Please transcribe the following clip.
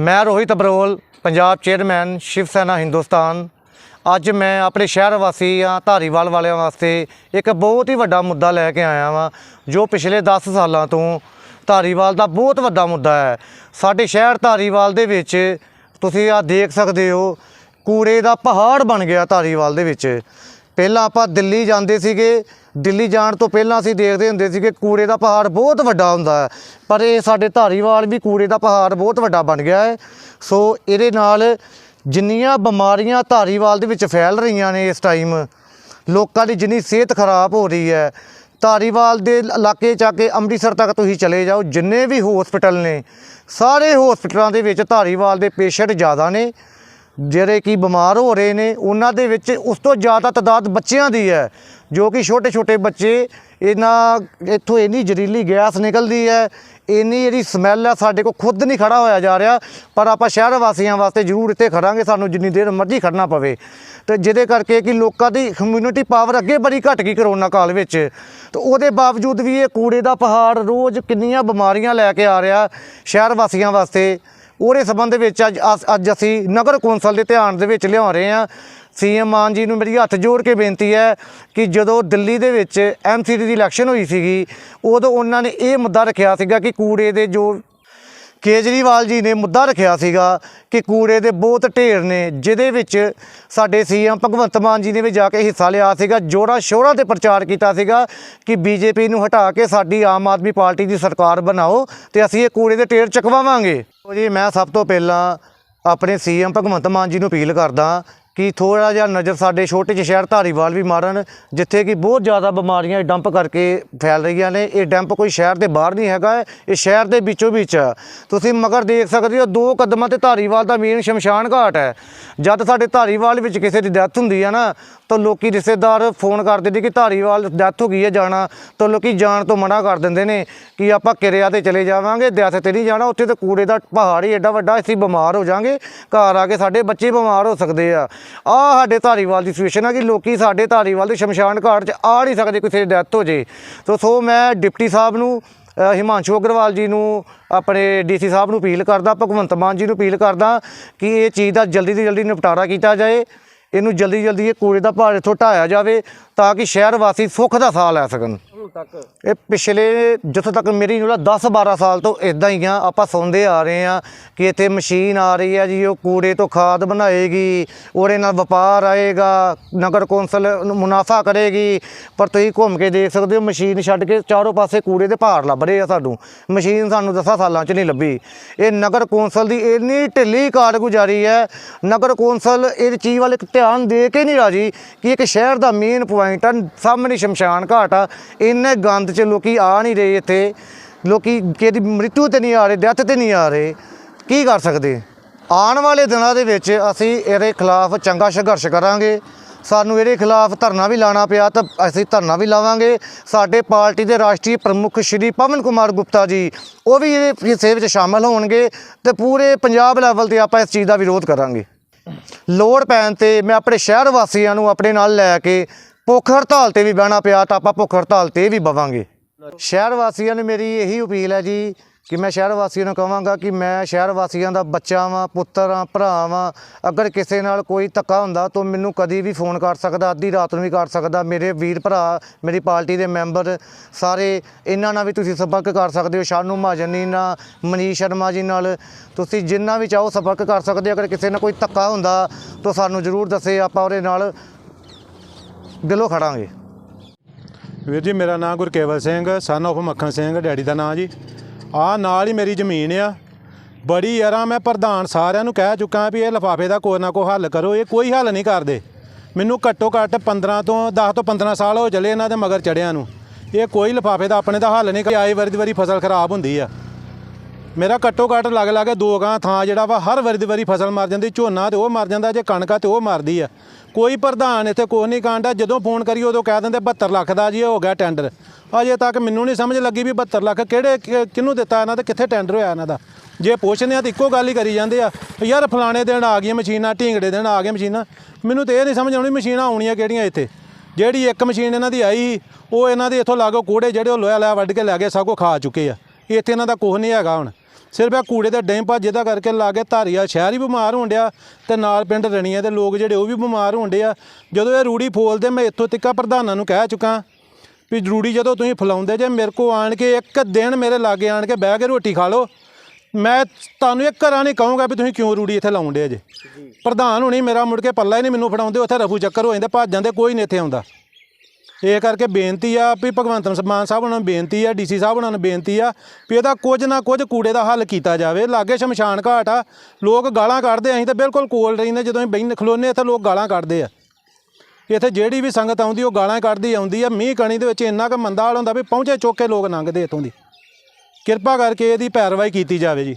ਮੈਂ ਰੋਹਿਤ ਅਬਰੋਲ, ਪੰਜਾਬ ਚੇਅਰਮੈਨ, ਸ਼ਿਵ ਸੈਨਾ, ਹਿੰਦੁਸਤਾਨ। ਅੱਜ ਮੈਂ ਆਪਣੇ ਸ਼ਹਿਰ ਵਾਸੀਆਂ ਧਾਰੀਵਾਲ ਵਾਲਿਆਂ ਵਾਸਤੇ ਇੱਕ ਬਹੁਤ ਹੀ ਵੱਡਾ ਮੁੱਦਾ ਲੈ ਕੇ ਆਇਆ ਵਾਂ, ਜੋ ਪਿਛਲੇ 10 ਸਾਲਾਂ ਤੋਂ ਧਾਰੀਵਾਲ ਦਾ ਬਹੁਤ ਵੱਡਾ ਮੁੱਦਾ ਹੈ। ਸਾਡੇ ਸ਼ਹਿਰ ਧਾਰੀਵਾਲ ਦੇ ਵਿੱਚ ਤੁਸੀਂ ਆ ਦੇਖ ਸਕਦੇ ਹੋ, ਕੂੜੇ ਦਾ ਪਹਾੜ ਬਣ ਗਿਆ ਧਾਰੀਵਾਲ ਦੇ ਵਿੱਚ। ਪਹਿਲਾਂ ਆਪਾਂ ਦਿੱਲੀ ਜਾਂਦੇ ਸੀਗੇ ਦਿੱਲੀ ਜਾਣ ਤੋਂ ਪਹਿਲਾਂ ਅਸੀਂ ਦੇਖਦੇ ਹੁੰਦੇ ਸੀ ਕਿ ਕੂੜੇ ਦਾ ਪਹਾੜ ਬਹੁਤ ਵੱਡਾ ਹੁੰਦਾ ਹੈ, ਪਰ ਇਹ ਸਾਡੇ ਧਾਰੀਵਾਲ ਵੀ ਕੂੜੇ ਦਾ ਪਹਾੜ ਬਹੁਤ ਵੱਡਾ ਬਣ ਗਿਆ ਹੈ। ਸੋ ਇਹਦੇ ਨਾਲ ਜਿੰਨੀਆਂ ਬਿਮਾਰੀਆਂ ਧਾਰੀਵਾਲ ਦੇ ਵਿੱਚ ਫੈਲ ਰਹੀਆਂ ਨੇ ਇਸ ਟਾਈਮ ਲੋਕਾਂ ਦੀ ਜਿੰਨੀ ਸਿਹਤ ਖਰਾਬ ਹੋ ਰਹੀ ਹੈ, ਧਾਰੀਵਾਲ ਦੇ ਇਲਾਕੇ ਚ ਆ ਕੇ ਅੰਮ੍ਰਿਤਸਰ ਤੱਕ ਤੁਸੀਂ ਚਲੇ ਜਾਓ, ਜਿੰਨੇ ਵੀ ਹਸਪੀਟਲ ਨੇ, ਸਾਰੇ ਹਸਪੀਟਲਾਂ ਦੇ ਵਿੱਚ ਧਾਰੀਵਾਲ ਦੇ ਪੇਸ਼ੈਂਟ ਜ਼ਿਆਦਾ ਨੇ। ਜਿਹੜੇ ਕਿ ਬਿਮਾਰ ਹੋ ਰਹੇ ਨੇ, ਉਹਨਾਂ ਦੇ ਵਿੱਚ ਉਸ ਤੋਂ ਜ਼ਿਆਦਾ ਤਾਦਾਦ ਬੱਚਿਆਂ ਦੀ ਹੈ। ਜੋ ਕਿ ਛੋਟੇ ਛੋਟੇ ਬੱਚੇ ਇਹਨਾਂ ਇੱਥੋਂ ਇੰਨੀ ਜ਼ਹਿਰੀਲੀ ਗੈਸ ਨਿਕਲਦੀ ਹੈ, ਇੰਨੀ ਜਿਹੜੀ ਸਮੈਲ ਹੈ ਸਾਡੇ ਕੋਲ ਖੁਦ ਨਹੀਂ ਖੜਾ ਹੋਇਆ ਜਾ ਰਿਹਾ, ਪਰ ਆਪਾਂ ਸ਼ਹਿਰ ਵਾਸੀਆਂ ਵਾਸਤੇ ਜ਼ਰੂਰ ਇੱਥੇ ਖੜਾਂਗੇ, ਸਾਨੂੰ ਜਿੰਨੀ ਦੇਰ ਮਰਜ਼ੀ ਖੜਨਾ ਪਵੇ। ਤੇ ਜਿਹਦੇ ਕਰਕੇ ਕਿ ਲੋਕਾਂ ਦੀ ਕਮਿਊਨਿਟੀ ਪਾਵਰ ਅੱਗੇ ਬੜੀ ਘਟ ਗਈ ਕਰੋਨਾ ਕਾਲ ਵਿੱਚ। ਤੇ ਉਹਦੇ ਬਾਵਜੂਦ ਵੀ ਇਹ ਕੂੜੇ ਦਾ ਪਹਾੜ ਰੋਜ਼ ਕਿੰਨੀਆਂ ਬਿਮਾਰੀਆਂ ਲੈ ਕੇ ਆ ਰਿਹਾ ਸ਼ਹਿਰ ਵਾਸੀਆਂ ਵਾਸਤੇ। ਉਹਦੇ ਸੰਬੰਧ ਵਿੱਚ ਅੱਜ ਅਸ- ਅੱਜ ਅਸੀਂ ਨਗਰ ਕੌਂਸਲ ਦੇ ਧਿਆਨ ਦੇ ਵਿੱਚ ਲਿਆ ਰਹੇ ਹਾਂ। ਸੀਐਮ ਮਾਨ ਜੀ ਨੂੰ ਮੇਰੀ ਹੱਥ ਜੋੜ ਕੇ ਬੇਨਤੀ ਹੈ ਕਿ ਜਦੋਂ ਦਿੱਲੀ ਦੇ ਵਿੱਚ ਐਮਸੀਡੀ ਦੀ ਇਲੈਕਸ਼ਨ ਹੋਈ ਸੀਗੀ, ਉਦੋਂ ਉਹਨਾਂ ਨੇ ਇਹ ਮੁੱਦਾ ਰੱਖਿਆ ਸੀਗਾ ਕਿ ਕੂੜੇ ਦੇ ਜੋ ਕੇਜਰੀਵਾਲ ਜੀ ਨੇ ਮੁੱਦਾ ਰੱਖਿਆ ਸੀਗਾ ਕਿ ਕੂੜੇ ਦੇ ਬਹੁਤ ਢੇਰ ਨੇ, ਜਿਹਦੇ ਵਿੱਚ ਸਾਡੇ ਸੀਐਮ ਭਗਵੰਤ ਮਾਨ ਜੀ ਨੇ ਵੀ ਜਾ ਕੇ ਹਿੱਸਾ ਲਿਆ ਸੀਗਾ, ਜੋਰਾ ਸ਼ੋਰਾਂ ਤੇ ਪ੍ਰਚਾਰ ਕੀਤਾ ਸੀਗਾ ਕਿ ਬੀਜੇਪੀ ਨੂੰ ਹਟਾ ਕੇ ਸਾਡੀ ਆਮ ਆਦਮੀ ਪਾਰਟੀ ਦੀ ਸਰਕਾਰ ਬਣਾਓ ਤੇ ਅਸੀਂ ਇਹ ਕੂੜੇ ਦੇ ਢੇਰ ਚਕਵਾਵਾਂਗੇ। ਜੀ, ਮੈਂ ਸਭ ਤੋਂ ਪਹਿਲਾਂ ਆਪਣੇ ਸੀਐਮ ਭਗਵੰਤ ਮਾਨ ਜੀ ਨੂੰ ਅਪੀਲ ਕਰਦਾ ਕਿ ਥੋੜਾ ਜਿਹਾ ਨਜ਼ਰ ਸਾਡੇ ਛੋਟੇ ਜਿਹੇ ਸ਼ਹਿਰ ਧਾਰੀਵਾਲ ਵੀ ਮਾਰਨ, ਜਿੱਥੇ ਕਿ ਬਹੁਤ ਜ਼ਿਆਦਾ ਬਿਮਾਰੀਆਂ ਇਹ ਡੰਪ ਕਰਕੇ ਫੈਲ ਰਹੀਆਂ ਨੇ। ਇਹ ਡੰਪ ਕੋਈ ਸ਼ਹਿਰ ਦੇ ਬਾਹਰ ਨਹੀਂ ਹੈਗਾ, ਇਹ ਸ਼ਹਿਰ ਦੇ ਵਿੱਚੋਂ ਵਿੱਚ ਤੁਸੀਂ ਮਗਰ ਦੇਖ ਸਕਦੇ ਹੋ, ਦੋ ਕਦਮਾਂ ਤੇ ਧਾਰੀਵਾਲ ਦਾ ਮੇਨ ਸ਼ਮਸ਼ਾਨ ਘਾਟ ਹੈ। ਜਦ ਸਾਡੇ ਧਾਰੀਵਾਲ ਵਿੱਚ ਕਿਸੇ ਦੀ ਡੈਥ ਹੁੰਦੀ ਹੈ ਨਾ, ਤਾਂ ਲੋਕੀ ਰਿਸ਼ਤੇਦਾਰ ਫੋਨ ਕਰਦੇ ਨੇ ਕਿ ਧਾਰੀਵਾਲ ਡੈਥ ਹੋ ਗਈ ਹੈ, ਜਾਣਾ। ਤਾਂ ਲੋਕੀ ਜਾਣ ਤੋਂ ਮਨਾ ਕਰ ਦਿੰਦੇ ਨੇ ਕਿ ਆਪਾਂ ਕਿਰਿਆ ਤੇ ਚਲੇ ਜਾਵਾਂਗੇ ਡੈਥ ਤੇ ਨਹੀਂ ਜਾਣਾ। ਉੱਥੇ ਤਾਂ ਕੂੜੇ ਦਾ ਪਹਾੜ ਹੀ ਐਡਾ ਵੱਡਾ, ਅਸੀਂ ਬਿਮਾਰ ਹੋ ਜਾਾਂਗੇ। ਘਰ ਆ ਕੇ ਸਾਡੇ ਬੱਚੇ ਬਿਮਾਰ ਹੋ ਸਕਦੇ ਆ। ਆਹ ਸਾਡੇ ਧਾਰੀਵਾਲ ਦੀ ਸਿਚੁਏਸ਼ਨ ਆ ਕਿ ਲੋਕੀ ਸਾਡੇ ਧਾਰੀਵਾਲ ਦੇ ਸ਼ਮਸ਼ਾਨ ਘਾਟ 'ਚ ਆ ਨਹੀਂ ਸਕਦੇ ਕਿਸੇ ਦੀ ਡੈਥ ਹੋ ਜੇ। ਤੋ, ਸੋ ਮੈਂ ਡਿਪਟੀ ਸਾਹਿਬ ਨੂੰ ਹਿਮਾਂਸ਼ੂ ਅਗਰਵਾਲ ਜੀ ਨੂੰ, ਆਪਣੇ ਡੀਸੀ ਸਾਹਿਬ ਨੂੰ ਅਪੀਲ ਕਰਦਾ, ਭਗਵੰਤ ਮਾਨ ਜੀ ਨੂੰ ਅਪੀਲ ਕਰਦਾ ਕਿ ਇਹ ਚੀਜ਼ ਦਾ ਜਲਦੀ ਤੋਂ ਜਲਦੀ ਨਿਪਟਾਰਾ ਕੀਤਾ ਜਾਏ। ਇਹਨੂੰ ਜਲਦੀ ਜਲਦੀ ਇਹ ਕੂੜੇ ਦਾ ਭਾਰ ਇੱਥੋਂ ਢਾਇਆ ਜਾਵੇ ਤਾਂ ਕਿ ਸ਼ਹਿਰ ਵਾਸੀ ਸੁੱਖ ਦਾ ਸਾਹ ਲੈ ਸਕਣ। ਤੱਕ? ਇਹ ਪਿਛਲੇ ਜਿੱਥੋਂ ਤੱਕ ਮੇਰੀ ਜਿਹੜਾ 10 12 ਸਾਲ ਤੋਂ ਇਦਾਂ ਹੀ ਆ, ਆਪਾਂ ਸੌਂਦੇ ਆ ਰਹੇ ਆ ਕਿ ਇੱਥੇ ਮਸ਼ੀਨ ਆ ਰਹੀ ਹੈ ਜੀ, ਉਹ ਕੂੜੇ ਤੋਂ ਖਾਦ ਬਣਾਏਗੀ, ਉਹਦੇ ਨਾਲ ਵਪਾਰ ਆਏਗਾ, ਨਗਰ ਕੌਂਸਲ ਮੁਨਾਫਾ ਕਰੇਗੀ, ਪਰ ਤੁਸੀਂ ਘੁੰਮ ਕੇ ਦੇਖ ਸਕਦੇ ਹੋ, ਮਸ਼ੀਨ ਛੱਡ ਕੇ ਚਾਰੋਂ ਪਾਸੇ ਕੂੜੇ ਦੇ ਭਾਰ ਲੱਭ ਰਹੇ ਆ ਸਾਨੂੰ। ਮਸ਼ੀਨ ਸਾਨੂੰ 10 ਸਾਲਾਂ 'ਚ ਨਹੀਂ ਲੱਭੀ। ਇਹ ਨਗਰ ਕੌਂਸਲ ਦੀ ਇੰਨੀ ਢਿੱਲੀ ਕਾਰਗੁਜ਼ਾਰੀ ਹੈ, ਨਗਰ ਕੌਂਸਲ ਇਹ ਚੀਜ਼ ਵੱਲ ਇੱਕ ਧਿਆਨ ਦੇ ਕੇ ਨਹੀਂ ਰਾਜੀ ਕਿ ਇੱਕ ਸ਼ਹਿਰ ਦਾ ਮੇਨ ਪੁਆਇੰਟ ਆ, ਸਾਹਮਣੇ ਸ਼ਮਸ਼ਾਨ ਘਾਟ ਆ ਇਹ ਇੰਨੇ ਗੰਦ 'ਚ ਲੋਕੀ ਆ ਨਹੀਂ ਰਹੇ ਇੱਥੇ। ਲੋਕੀ ਕਿਹਦੀ ਮ੍ਰਿਤੂ ਤੇ ਨਹੀਂ ਆ ਰਹੇ, ਡੈਥ ਤੇ ਨਹੀਂ ਆ ਰਹੇ। ਕੀ ਕਰ ਸਕਦੇ? ਆਉਣ ਵਾਲੇ ਦਿਨਾਂ ਦੇ ਵਿੱਚ ਅਸੀਂ ਇਹਦੇ ਖਿਲਾਫ ਚੰਗਾ ਸੰਘਰਸ਼ ਕਰਾਂਗੇ। ਸਾਨੂੰ ਇਹਦੇ ਖਿਲਾਫ ਧਰਨਾ ਵੀ ਲਾਣਾ ਪਿਆ ਤਾਂ ਅਸੀਂ ਧਰਨਾ ਵੀ ਲਾਵਾਂਗੇ। ਸਾਡੇ ਪਾਰਟੀ ਦੇ ਰਾਸ਼ਟਰੀ ਪ੍ਰਮੁੱਖ ਸ਼੍ਰੀ ਪਵਨ ਕੁਮਾਰ ਗੁਪਤਾ ਜੀ, ਉਹ ਵੀ ਇਹਦੇ ਹਿੱਸੇ ਵਿੱਚ ਸ਼ਾਮਲ ਹੋਣਗੇ ਤੇ ਪੂਰੇ ਪੰਜਾਬ ਲੈਵਲ ਤੇ ਆਪਾਂ ਇਸ ਚੀਜ਼ ਦਾ ਵਿਰੋਧ ਕਰਾਂਗੇ। ਲੋੜ ਪੈਣ ਤੇ ਮੈਂ ਆਪਣੇ ਸ਼ਹਿਰ ਵਾਸੀਆਂ ਨੂੰ ਆਪਣੇ ਨਾਲ ਲੈ ਕੇ ਭੁੱਖ ਹੜਤਾਲ ਤੇ ਵੀ ਬਹਿਣਾ ਪਿਆ ਤਾਂ ਆਪਾਂ ਭੁੱਖ ਹੜਤਾਲ ਤੇ ਵੀ ਬਵਾਂਗੇ। ਸ਼ਹਿਰ ਵਾਸੀਆਂ ਨੂੰ ਮੇਰੀ ਇਹੀ ਅਪੀਲ ਹੈ ਜੀ ਕਿ ਮੈਂ ਸ਼ਹਿਰ ਵਾਸੀਆਂ ਨੂੰ ਕਹਾਂਗਾ ਕਿ ਮੈਂ ਸ਼ਹਿਰ ਵਾਸੀਆਂ ਦਾ ਬੱਚਾ ਵਾਂ, ਪੁੱਤਰ ਆ ਭਰਾ ਵਾਂ। ਅਗਰ ਕਿਸੇ ਨਾਲ ਕੋਈ ਧੱਕਾ ਹੁੰਦਾ ਤਾਂ ਮੈਨੂੰ ਕਦੀ ਵੀ ਫੋਨ ਕਰ ਸਕਦਾ, ਅੱਧੀ ਰਾਤ ਨੂੰ ਵੀ ਕਰ ਸਕਦਾ। ਮੇਰੇ ਵੀਰ ਭਰਾ, ਮੇਰੀ ਪਾਰਟੀ ਦੇ ਮੈਂਬਰ ਸਾਰੇ, ਇਹਨਾਂ ਨਾਲ ਵੀ ਤੁਸੀਂ ਸੰਪਰਕ ਕਰ ਸਕਦੇ ਹੋ। ਸ਼ਾਨੂ ਮਹਾਜਨੀ ਨਾਲ, ਮਨੀਸ਼ ਸ਼ਰਮਾ ਜੀ ਨਾਲ। ਤੁਸੀਂ ਜਿੰਨਾ ਵੀ ਚਾਹੋ ਸੰਪਰਕ ਕਰ ਸਕਦੇ ਹੋ। ਅਗਰ ਕਿਸੇ ਨਾਲ ਕੋਈ ਧੱਕਾ ਹੁੰਦਾ ਤਾਂ ਸਾਨੂੰ ਜ਼ਰੂਰ ਦੱਸੇ, ਆਪਾਂ ਉਹਦੇ ਨਾਲ ਦਿਲੋਂ ਖੜਾਂਗੇ। ਵੀਰ ਜੀ, ਮੇਰਾ ਨਾਮ Gurkewal Singh son of Makhan Singh, daddy ਦਾ ਨਾਮ ਜੀ। ਆ ਨਾਲ ਹੀ ਮੇਰੀ ਜ਼ਮੀਨ ਆ। ਬੜੀ ਯਾਰਾਂ ਮੈਂ ਪ੍ਰਧਾਨ ਸਾਰਿਆਂ ਨੂੰ ਕਹਿ ਚੁੱਕਾ ਵੀ ਇਹ ਲਿਫਾਫੇ ਦਾ ਕੋਈ ਨਾ ਕੋਈ ਹੱਲ ਕਰੋ, ਇਹ ਕੋਈ ਹੱਲ ਨਹੀਂ ਕਰਦੇ। ਮੈਨੂੰ ਘੱਟੋ ਘੱਟ 15 ਤੋਂ 10 ਤੋਂ 15 ਸਾਲ ਹੋ ਚੱਲੇ ਇਹਨਾਂ ਦੇ ਮਗਰ ਚੜਿਆਂ ਨੂੰ। ਇਹ ਕੋਈ ਲਿਫਾਫੇ ਦਾ ਆਪਣੇ ਦਾ ਹੱਲ ਨਹੀਂ ਆਈ ਵਾਰੀ ਦੀ ਵਾਰੀ ਫਸਲ ਖਰਾਬ ਹੁੰਦੀ ਆ। ਮੇਰਾ ਘੱਟੋ ਘੱਟ ਲੱਗ ਲੱਗ ਦੋ ਗਾਂ ਥਾਂ ਜਿਹੜਾ ਵਾ ਹਰ ਵਾਰੀ ਦੀ ਵਾਰੀ ਫਸਲ ਮਰ ਜਾਂਦੀ, ਝੋਨਾ ਤੇ ਉਹ ਮਰ ਜਾਂਦਾ, ਜੇ ਕਣਕਾਂ ਤੇ ਉਹ ਮਰਦੀ ਆ। ਕੋਈ ਪ੍ਰਧਾਨ ਇੱਥੇ ਕੋਈ ਨਹੀਂ ਕਾਂਡਾ, ਜਦੋਂ ਫੋਨ ਕਰੀ ਉਦੋਂ ਕਹਿ ਦਿੰਦੇ 72 ਲੱਖ ਦਾ ਜੀ, ਇਹ ਹੋ ਗਿਆ ਟੈਂਡਰ ਅਜੇ ਤੱਕ ਮੈਨੂੰ ਨਹੀਂ ਸਮਝ ਲੱਗੀ ਵੀ 72 ਲੱਖ ਕਿਹੜੇ ਕਿ- ਕਿਹਨੂੰ ਦਿੱਤਾ ਇਹਨਾਂ ਤੇ, ਕਿੱਥੇ ਟੈਂਡਰ ਹੋਇਆ ਇਹਨਾਂ ਦਾ। ਜੇ ਪੁੱਛਦੇ ਆ ਤਾਂ ਇੱਕੋ ਗੱਲ ਹੀ ਕਰੀ ਜਾਂਦੇ ਆ ਯਾਰ ਫਲਾਣੇ ਦਿਨ ਆ ਗਈਆਂ ਮਸ਼ੀਨਾਂ, ਢੀਂਗੜੇ ਦਿਨ ਆ ਗਈਆਂ ਮਸ਼ੀਨਾਂ, ਮੈਨੂੰ ਤੇ ਇਹ ਨਹੀਂ ਸਮਝ ਆਉਣੀ ਮਸ਼ੀਨਾਂ ਆਉਣੀਆਂ ਕਿਹੜੀਆਂ ਇੱਥੇ। ਜਿਹੜੀ ਇੱਕ ਮਸ਼ੀਨ ਇਹਨਾਂ ਦੀ ਆਈ, ਉਹ ਇਹਨਾਂ ਦੇ ਇੱਥੋਂ ਲਾਗੋ ਕੂੜੇ ਜਿਹੜੇ ਉਹ ਲੋਹਾ ਲੈ ਵੱਢ ਕੇ ਲੈ ਗਏ, ਸਭ ਕੋ ਖਾ ਚੁੱਕੇ ਆ। ਇੱਥੇ ਇਹਨਾਂ ਦਾ ਕੁਝ ਨਹੀਂ ਹੈਗਾ ਹੁਣ। ਸਿਰਫ ਇਹ ਕੂੜੇ ਦੇ ਡੈਮ ਭੱਜ ਜਿਹਦਾ ਕਰਕੇ ਲਾਗੇ ਧਾਰੀਆ ਸ਼ਹਿਰ ਹੀ ਬਿਮਾਰ ਹੋਣ ਡਿਆ ਤੇ ਨਾਲ ਪਿੰਡ ਰਣੀਆਂ ਦੇ ਲੋਕ ਜਿਹੜੇ ਉਹ ਵੀ ਬਿਮਾਰ ਹੋਣ ਡਿਆ ਜਦੋਂ ਇਹ ਰੂੜੀ ਫੋਲਦੇ ਮੈਂ ਇੱਥੋਂ ਤੱਕਾ ਪ੍ਰਧਾਨਾਂ ਨੂੰ ਕਹਿ ਚੁੱਕਾ ਵੀ ਰੂੜੀ ਜਦੋਂ ਤੁਸੀਂ ਫਲਾਉਂਦੇ ਜੇ ਮੇਰੇ ਕੋ ਆਣ ਕੇ ਇੱਕ ਦਿਨ ਮੇਰੇ ਲਾਗੇ ਆਣ ਕੇ ਬਹਿ ਕੇ ਰੋਟੀ ਖਾ ਲਓ ਮੈਂ ਤੁਹਾਨੂੰ ਇੱਕ ਘਰਾਂ ਨਹੀਂ ਕਹੂੰਗਾ ਵੀ ਤੁਸੀਂ ਕਿਉਂ ਰੂੜੀ ਇੱਥੇ ਲਾਉਂਦੇ ਜੇ। ਪ੍ਰਧਾਨ ਹੁਣੀ ਮੇਰਾ ਮੁੜ ਕੇ ਪੱਲਾ ਹੀ ਨਹੀਂ ਮੈਨੂੰ ਫੜਾਉਂਦੇ ਉੱਥੇ ਰਫੂ ਚੱਕਰ ਹੋ ਜਾਂਦੇ ਭੱਜ ਜਾਂਦੇ ਕੋਈ ਨਹੀਂ ਇੱਥੇ ਆਉਂਦਾ। ਇਹ ਕਰਕੇ ਬੇਨਤੀ ਆ ਵੀ ਭਗਵੰਤ ਮਾਨ ਸਾਹਿਬ ਉਹਨਾਂ ਨੂੰ ਬੇਨਤੀ ਆ ਡੀਸੀ ਸਾਹਿਬ ਉਹਨਾਂ ਨੂੰ ਬੇਨਤੀ ਆ ਵੀ ਇਹਦਾ ਕੁਝ ਨਾ ਕੁਝ ਕੂੜੇ ਦਾ ਹੱਲ ਕੀਤਾ ਜਾਵੇ। ਲਾਗੇ ਸ਼ਮਸ਼ਾਨ ਘਾਟ ਆ, ਲੋਕ ਗਾਲਾਂ ਕੱਢਦੇ ਅਸੀਂ ਤਾਂ ਬਿਲਕੁਲ ਕੋਲ ਰਹਿੰਦੇ ਜਦੋਂ ਅਸੀਂ ਬੈਠ ਖਲੋਨੇ ਇੱਥੇ ਲੋਕ ਗਾਲਾਂ ਕੱਢਦੇ ਆ। ਇੱਥੇ ਜਿਹੜੀ ਵੀ ਸੰਗਤ ਆਉਂਦੀ, ਉਹ ਗਾਲਾਂ ਕੱਢਦੀ ਆਉਂਦੀ ਆ। ਮੀਂਹ ਕਣੀ ਦੇ ਵਿੱਚ ਇੰਨਾ ਕੁ ਮੰਦਾ ਹਾਲ ਹੁੰਦਾ ਵੀ ਪਹੁੰਚੇ ਚੁੱਕ ਕੇ ਲੋਕ ਲੰਘਦੇ ਇੱਥੋਂ ਦੀ। ਕਿਰਪਾ ਕਰਕੇ ਇਹਦੀ ਪੈਰਵਾਈ ਕੀਤੀ ਜਾਵੇ ਜੀ।